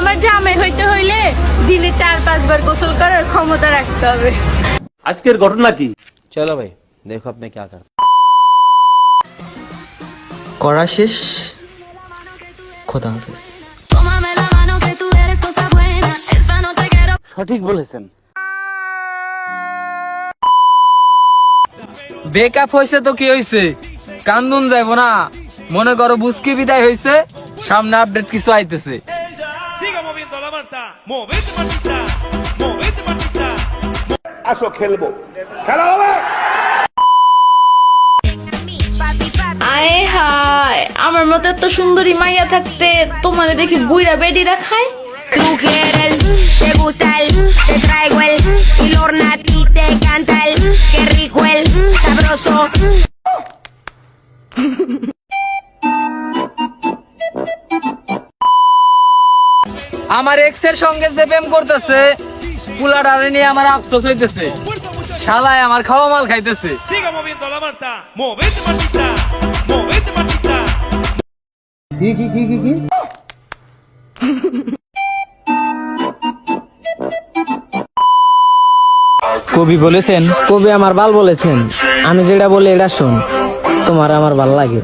আমার জামাই হইতে হইলে দিনে চার পাঁচবার গোসল করার ক্ষমতা রাখতে হবে। আজকের ঘটনা কি? চলো ভাই দেখো আপনি কি করেন করা শেষ। খোদা হাফেজ। সঠিক বলেছেন। বেকআপ হয়েছে তো কি হয়েছে কান্দুন যাইব না। মনে করো বুঝকি বিদায় হয়েছে সামনে আপডেট কিছু আইতেছে। Moviendo la manta. Movete, mantita. Movete, mantita. আসো খেলব খেলা হবে আয় হায় আমার মতো এত সুন্দরী মাইয়া থাকতে তোমার দেখি বুইরা বেডিরা খায় Tú quieres, te gusta el, te traigo el, y Lorna a ti te canta el, qué rico el, sabroso. আমার এক্সের সঙ্গে যে প্রেম করতেছে পুলাডারে নিয়ে আমার আফসোস হইতেছে। শালায় আমার খাওয়া মাল খাইতেছে. কবি বলেছেন কবি আমার বাল বলেছেন। আমি যেটা বলি এটা শোন। তোমার আমার ভালো লাগে।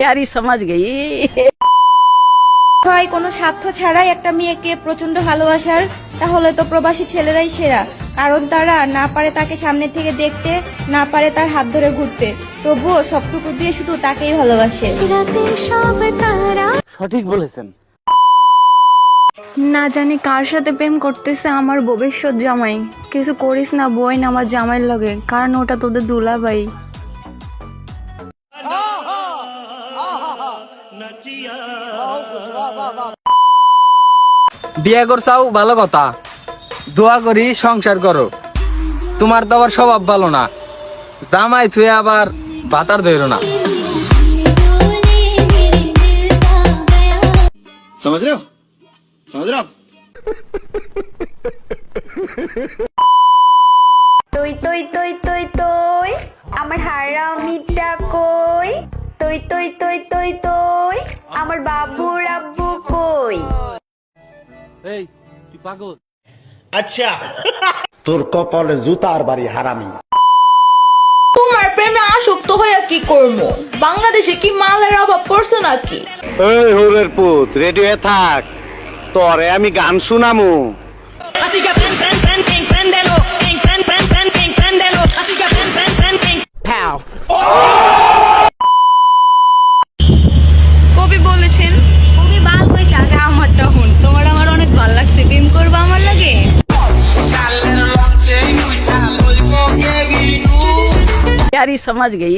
জিলে ইয়ালে গেল হয় কোনো স্বার্থ ছাড়াই একটা মেয়েকে প্রচণ্ড ভালোবাসার তাহলে তো প্রবাসী ছেলেরাই সেরা। কারণ তারা না পারে তাকে সামনে থেকে দেখতে না পারে তার হাত ধরে ঘুরতে। তবুও সবটুকু দিয়ে শুধু তাকেই ভালোবাসে। তারা। সঠিক বলেছেন। না জানি কার সাথে প্রেম করতেছে আমার ভবিষ্যৎ জামাই। কিছু করিস না বইন আমার জামাইয়ের লগে কারণ ওটা তোদের দুলাভাই। বিয়ে করছাও ভালো কথা দোয়া করি সংসার করো তোমার তো আবার স্বভাব ভালো না জামাই থুয়ে আবার বাতার ধরো না समझ रहे हो समझ रहे हो आप Tôi tôi tôi tôi tôi, আমার হারামিটা কই? tôi tôi tôi tôi tôi, আমার বাবু রাব্বু কই? এই তুই পাগল। আচ্ছা। তোর কপালে জুতার বাড়ি হারামি। তোমার প্রেমে আসক্ত হইয়া কি করব বাংলাদেশে কি মালের অভাব পড়ছে নাকি? এই হোরের পুত রেডিও থাক। তোরে আমি গান শুনামু। প্যারি সমাজ গেই